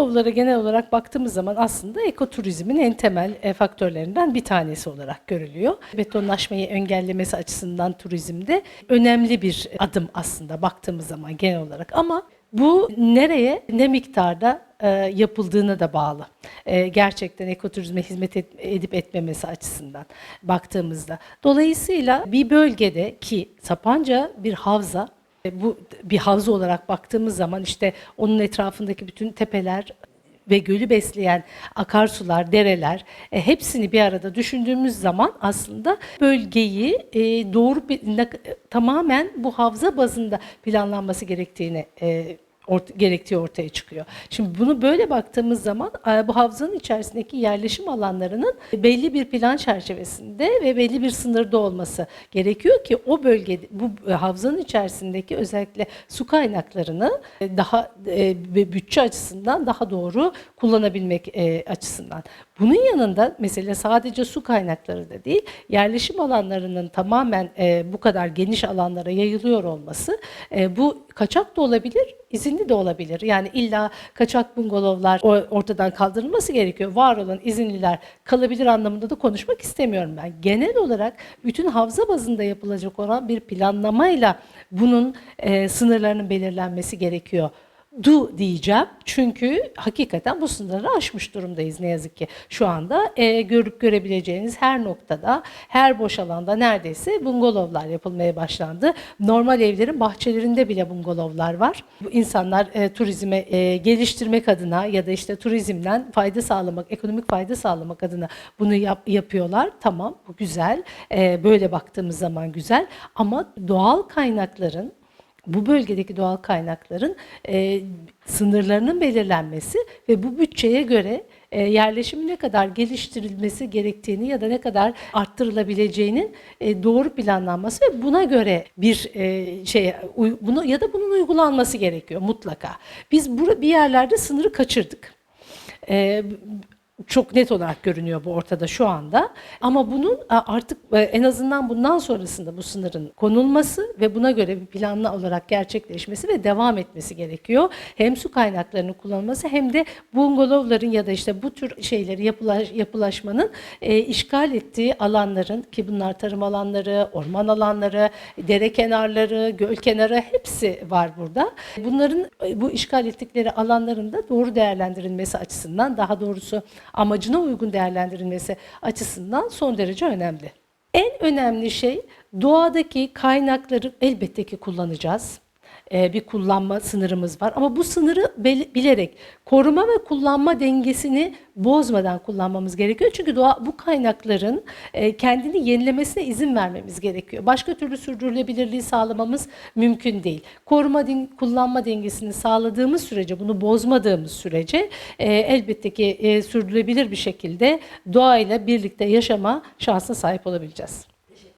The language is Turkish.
Bungalovlara genel olarak baktığımız zaman aslında ekoturizmin en temel e, faktörlerinden bir tanesi olarak görülüyor. Betonlaşmayı engellemesi açısından turizmde önemli bir adım aslında baktığımız zaman genel olarak. Ama bu nereye, ne miktarda e, yapıldığına da bağlı. E, gerçekten ekoturizme hizmet et- edip etmemesi açısından baktığımızda. Dolayısıyla bir bölgede ki Sapanca bir havza, bu bir havza olarak baktığımız zaman işte onun etrafındaki bütün tepeler ve gölü besleyen akarsular, dereler e, hepsini bir arada düşündüğümüz zaman aslında bölgeyi e, doğru bir, tamamen bu havza bazında planlanması gerektiğini e, ort- gerektiği ortaya çıkıyor. Şimdi bunu böyle baktığımız zaman bu havzanın içerisindeki yerleşim alanlarının belli bir plan çerçevesinde ve belli bir sınırda olması gerekiyor ki o bölgede bu e, havzanın içerisindeki özellikle su kaynaklarını e, daha e, bütçe açısından daha doğru kullanabilmek açısından. Bunun yanında mesela sadece su kaynakları da değil, yerleşim alanlarının tamamen e, bu kadar geniş alanlara yayılıyor olması e, bu kaçak da olabilir, izinli de olabilir. Yani illa kaçak bungalovlar ortadan kaldırılması gerekiyor. Var olan izinliler kalabilir anlamında da konuşmak istemiyorum ben. Genel olarak bütün havza bazında yapılacak olan bir planlamayla bunun e, sınırlarının belirlenmesi gerekiyor du diyeceğim. Çünkü hakikaten bu sınırları aşmış durumdayız ne yazık ki. Şu anda e, görüp görebileceğiniz her noktada, her boş alanda neredeyse bungalovlar yapılmaya başlandı. Normal evlerin bahçelerinde bile bungalovlar var. İnsanlar e, turizme e, geliştirmek adına ya da işte turizmden fayda sağlamak, ekonomik fayda sağlamak adına bunu yap- yapıyorlar. Tamam bu güzel. E, böyle baktığımız zaman güzel. Ama doğal kaynakların bu bölgedeki doğal kaynakların e, sınırlarının belirlenmesi ve bu bütçeye göre e, yerleşimin ne kadar geliştirilmesi gerektiğini ya da ne kadar arttırılabileceğinin e, doğru planlanması ve buna göre bir e, şey uy- bunu ya da bunun uygulanması gerekiyor mutlaka. Biz bura, bir yerlerde sınırı kaçırdık. E, çok net olarak görünüyor bu ortada şu anda. Ama bunun artık e, en azından bundan sonrasında bu sınırın konulması ve buna göre bir planlı olarak gerçekleşmesi ve devam etmesi gerekiyor. Hem su kaynaklarının kullanılması hem de bungalovların ya da işte bu tür şeyleri yapılaş, yapılaşmanın e, işgal ettiği alanların ki bunlar tarım alanları, orman alanları, dere kenarları, göl kenarı hepsi var burada. Bunların e, bu işgal ettikleri alanların da doğru değerlendirilmesi açısından daha doğrusu amacına uygun değerlendirilmesi açısından son derece önemli. En önemli şey doğadaki kaynakları elbette ki kullanacağız. Ee, bir kullanma sınırımız var ama bu sınırı bilerek koruma ve kullanma dengesini bozmadan kullanmamız gerekiyor. Çünkü doğa bu kaynakların e, kendini yenilemesine izin vermemiz gerekiyor. Başka türlü sürdürülebilirliği sağlamamız mümkün değil. Koruma den- kullanma dengesini sağladığımız sürece, bunu bozmadığımız sürece e, elbette ki e, sürdürülebilir bir şekilde doğayla birlikte yaşama şansına sahip olabileceğiz.